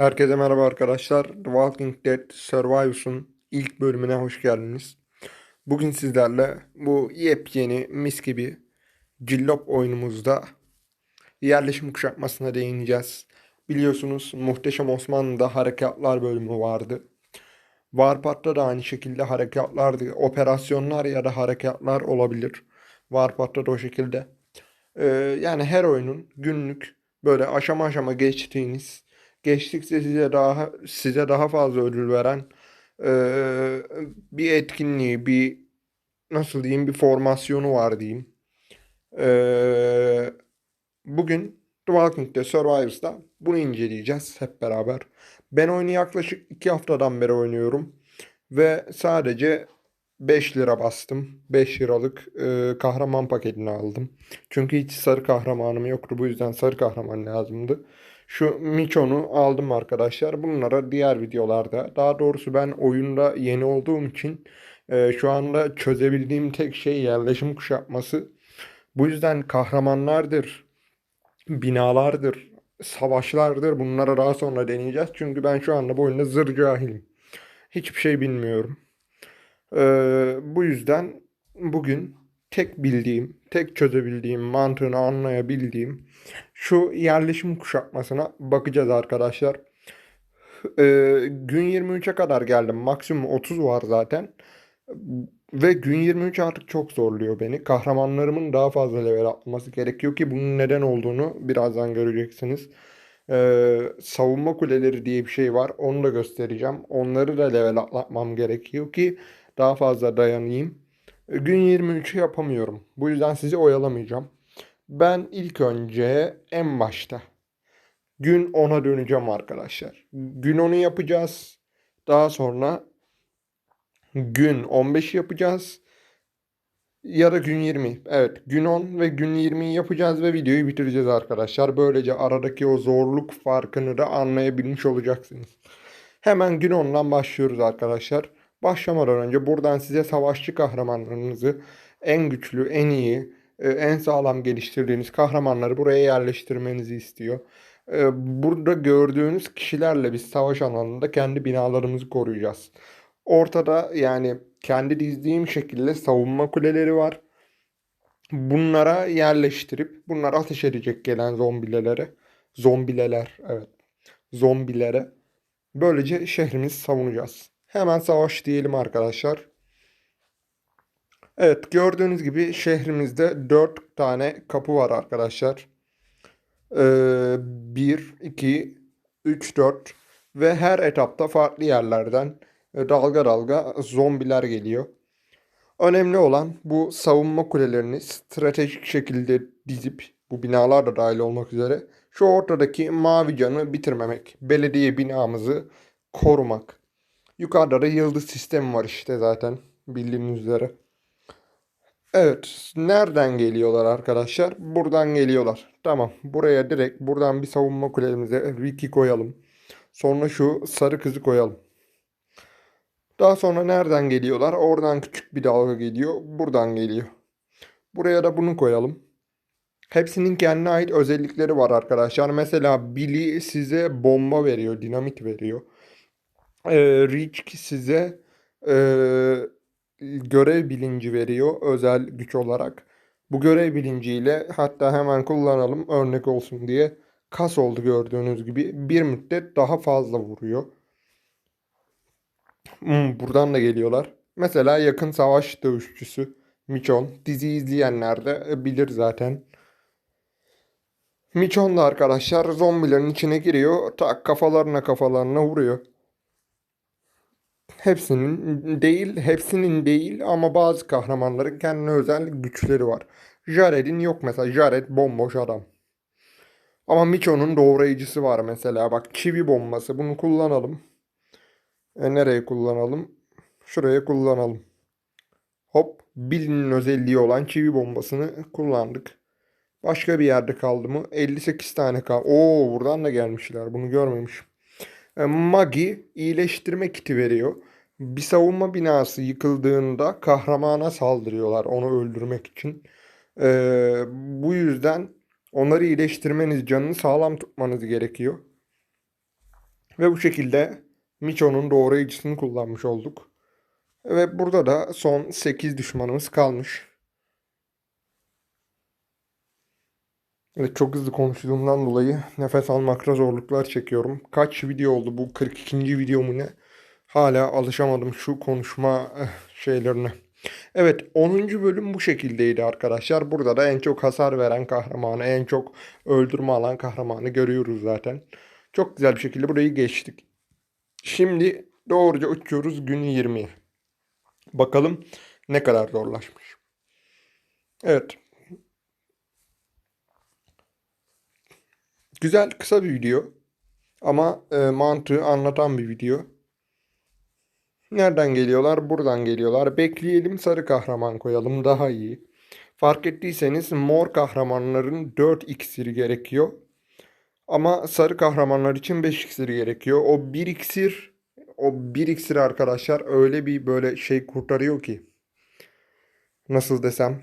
Herkese merhaba arkadaşlar. The Walking Dead Survivors'un ilk bölümüne hoş geldiniz. Bugün sizlerle bu yepyeni mis gibi cillop oyunumuzda yerleşim kuşatmasına değineceğiz. Biliyorsunuz Muhteşem Osmanlı'da harekatlar bölümü vardı. Warpath'ta da aynı şekilde harekatlardı. Operasyonlar ya da harekatlar olabilir. Warpath'ta da o şekilde. Ee, yani her oyunun günlük böyle aşama aşama geçtiğiniz geçtikçe size daha size daha fazla ödül veren eee, bir etkinliği, bir nasıl diyeyim bir formasyonu var diyeyim. Eee, bugün The Walking Dead Survivors'da bunu inceleyeceğiz hep beraber. Ben oyunu yaklaşık 2 haftadan beri oynuyorum ve sadece 5 lira bastım. 5 liralık eee, kahraman paketini aldım. Çünkü hiç sarı kahramanım yoktu. Bu yüzden sarı kahraman lazımdı. Şu Michon'u aldım arkadaşlar. Bunlara diğer videolarda, daha doğrusu ben oyunda yeni olduğum için e, şu anda çözebildiğim tek şey yerleşim kuşatması. Bu yüzden kahramanlardır, binalardır, savaşlardır. Bunlara daha sonra deneyeceğiz. Çünkü ben şu anda bu oyunda zır cahilim. Hiçbir şey bilmiyorum. E, bu yüzden bugün tek bildiğim, tek çözebildiğim, mantığını anlayabildiğim şu yerleşim kuşatmasına bakacağız arkadaşlar. Ee, gün 23'e kadar geldim. Maksimum 30 var zaten. Ve gün 23 artık çok zorluyor beni. Kahramanlarımın daha fazla level atlaması gerekiyor ki bunun neden olduğunu birazdan göreceksiniz. Ee, savunma kuleleri diye bir şey var. Onu da göstereceğim. Onları da level atlatmam gerekiyor ki daha fazla dayanayım. Gün 23'ü yapamıyorum. Bu yüzden sizi oyalamayacağım. Ben ilk önce en başta gün 10'a döneceğim arkadaşlar. Gün 10'u yapacağız. Daha sonra gün 15 yapacağız. Ya da gün 20. Evet gün 10 ve gün 20'yi yapacağız ve videoyu bitireceğiz arkadaşlar. Böylece aradaki o zorluk farkını da anlayabilmiş olacaksınız. Hemen gün 10'dan başlıyoruz arkadaşlar. Başlamadan önce buradan size savaşçı kahramanlarınızı en güçlü, en iyi, e, en sağlam geliştirdiğiniz kahramanları buraya yerleştirmenizi istiyor. E, Burada gördüğünüz kişilerle biz savaş alanında kendi binalarımızı koruyacağız. Ortada yani kendi dizdiğim şekilde savunma kuleleri var. Bunlara yerleştirip bunlara ateş edecek gelen zombilelere, zombileler evet, zombilere böylece şehrimizi savunacağız. Hemen savaş diyelim arkadaşlar. Evet gördüğünüz gibi şehrimizde 4 tane kapı var arkadaşlar. Ee, 1, 2, 3, 4 ve her etapta farklı yerlerden e, dalga dalga zombiler geliyor. Önemli olan bu savunma kulelerini stratejik şekilde dizip bu binalar da dahil olmak üzere şu ortadaki mavi canı bitirmemek. Belediye binamızı korumak. Yukarıda da yıldız sistemi var işte zaten bildiğiniz üzere. Evet. Nereden geliyorlar arkadaşlar? Buradan geliyorlar. Tamam. Buraya direkt buradan bir savunma kulemize Ricky koyalım. Sonra şu sarı kızı koyalım. Daha sonra nereden geliyorlar? Oradan küçük bir dalga geliyor. Buradan geliyor. Buraya da bunu koyalım. Hepsinin kendine ait özellikleri var arkadaşlar. Mesela Billy size bomba veriyor, dinamit veriyor. Ee, Rich size ee, görev bilinci veriyor özel güç olarak. Bu görev bilinciyle hatta hemen kullanalım örnek olsun diye kas oldu gördüğünüz gibi bir müddet daha fazla vuruyor. Hmm, buradan da geliyorlar. Mesela yakın savaş dövüşçüsü Michon. Dizi izleyenler de e, bilir zaten. Michon da arkadaşlar zombilerin içine giriyor. Tak kafalarına kafalarına vuruyor. Hepsinin değil, hepsinin değil ama bazı kahramanların kendine özel güçleri var. Jared'in yok mesela. Jared bomboş adam. Ama Micho'nun doğrayıcısı var mesela. Bak çivi bombası. Bunu kullanalım. E, nereye kullanalım? Şuraya kullanalım. Hop. Billy'nin özelliği olan çivi bombasını kullandık. Başka bir yerde kaldı mı? 58 tane kaldı. Oo buradan da gelmişler. Bunu görmemişim. E, Magi iyileştirme kiti veriyor. Bir savunma binası yıkıldığında kahramana saldırıyorlar onu öldürmek için. E, bu yüzden onları iyileştirmeniz, canını sağlam tutmanız gerekiyor. Ve bu şekilde Micho'nun doğrayıcısını kullanmış olduk. Ve burada da son 8 düşmanımız kalmış. Evet çok hızlı konuştuğumdan dolayı nefes almakta zorluklar çekiyorum. Kaç video oldu bu 42. video mu ne? Hala alışamadım şu konuşma eh, şeylerine. Evet 10. bölüm bu şekildeydi arkadaşlar. Burada da en çok hasar veren kahramanı, en çok öldürme alan kahramanı görüyoruz zaten. Çok güzel bir şekilde burayı geçtik. Şimdi doğruca uçuyoruz gün 20'ye. Bakalım ne kadar zorlaşmış. Evet. Güzel kısa bir video. Ama e, mantığı anlatan bir video. Nereden geliyorlar? Buradan geliyorlar. Bekleyelim sarı kahraman koyalım daha iyi. Fark ettiyseniz mor kahramanların 4 iksiri gerekiyor. Ama sarı kahramanlar için 5 iksiri gerekiyor. O 1 iksir o 1 iksir arkadaşlar öyle bir böyle şey kurtarıyor ki. Nasıl desem.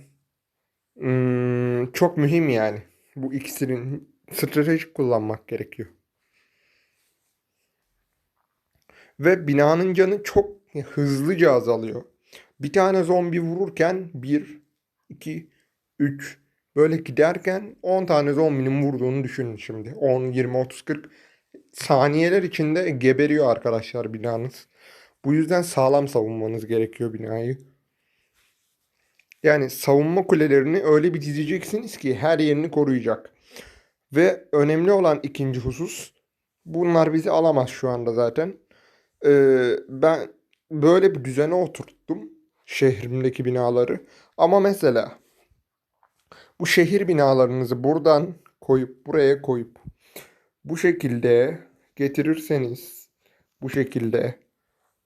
Hmm, çok mühim yani. Bu iksirin stratejik kullanmak gerekiyor. Ve binanın canı çok hızlıca azalıyor. Bir tane zombi vururken 1, 2, 3 böyle giderken 10 tane zombinin vurduğunu düşünün şimdi. 10, 20, 30, 40 saniyeler içinde geberiyor arkadaşlar binanız. Bu yüzden sağlam savunmanız gerekiyor binayı. Yani savunma kulelerini öyle bir dizeceksiniz ki her yerini koruyacak. Ve önemli olan ikinci husus bunlar bizi alamaz şu anda zaten. Ee, ben böyle bir düzene oturttum şehrimdeki binaları. Ama mesela bu şehir binalarınızı buradan koyup buraya koyup bu şekilde getirirseniz bu şekilde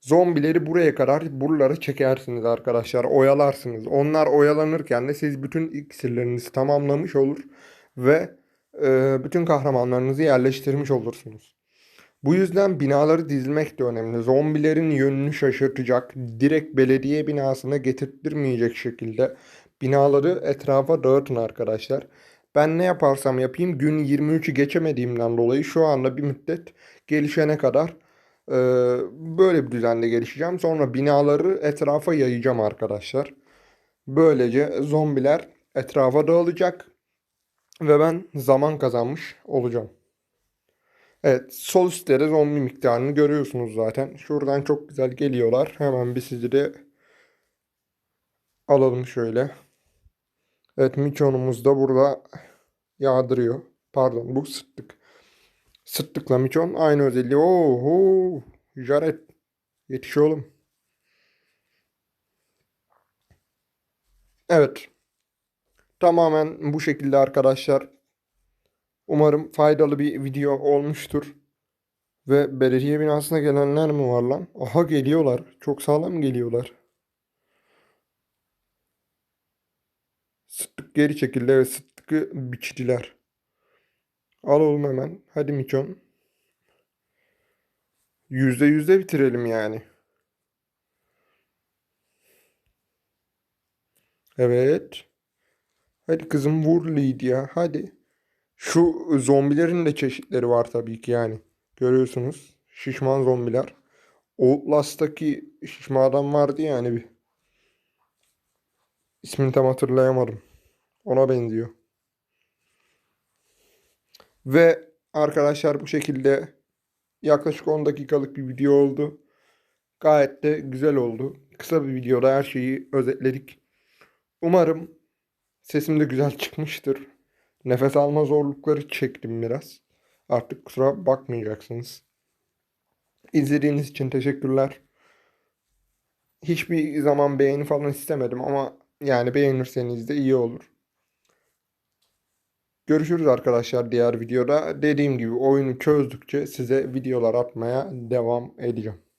zombileri buraya kadar buralara çekersiniz arkadaşlar. Oyalarsınız. Onlar oyalanırken de siz bütün iksirlerinizi tamamlamış olur ve bütün kahramanlarınızı yerleştirmiş olursunuz. Bu yüzden binaları dizmek de önemli. Zombilerin yönünü şaşırtacak, direkt belediye binasına getirttirmeyecek şekilde binaları etrafa dağıtın arkadaşlar. Ben ne yaparsam yapayım gün 23'ü geçemediğimden dolayı şu anda bir müddet gelişene kadar e, böyle bir düzende gelişeceğim. Sonra binaları etrafa yayacağım arkadaşlar. Böylece zombiler etrafa dağılacak ve ben zaman kazanmış olacağım. Evet sol üstte de zombi miktarını görüyorsunuz zaten. Şuradan çok güzel geliyorlar. Hemen bir sizi de alalım şöyle. Evet miçonumuz da burada yağdırıyor. Pardon bu sıttık. Sıttıkla miçon aynı özelliği. Oho Jared yetiş oğlum. Evet. Tamamen bu şekilde arkadaşlar. Umarım faydalı bir video olmuştur. Ve belediye binasına gelenler mi var lan? Aha geliyorlar. Çok sağlam geliyorlar. Sıttık geri çekildi ve sıttıkı biçtiler. Al oğlum hemen. Hadi Miçon. Yüzde yüzde bitirelim yani. Evet. Hadi kızım vur Lydia. Hadi. Şu zombilerin de çeşitleri var tabii ki yani. Görüyorsunuz. Şişman zombiler. Outlast'taki şişman adam vardı yani bir. İsmini tam hatırlayamadım. Ona benziyor. Ve arkadaşlar bu şekilde yaklaşık 10 dakikalık bir video oldu. Gayet de güzel oldu. Kısa bir videoda her şeyi özetledik. Umarım sesim de güzel çıkmıştır. Nefes alma zorlukları çektim biraz. Artık kusura bakmayacaksınız. İzlediğiniz için teşekkürler. Hiçbir zaman beğeni falan istemedim ama yani beğenirseniz de iyi olur. Görüşürüz arkadaşlar diğer videoda. Dediğim gibi oyunu çözdükçe size videolar atmaya devam edeceğim.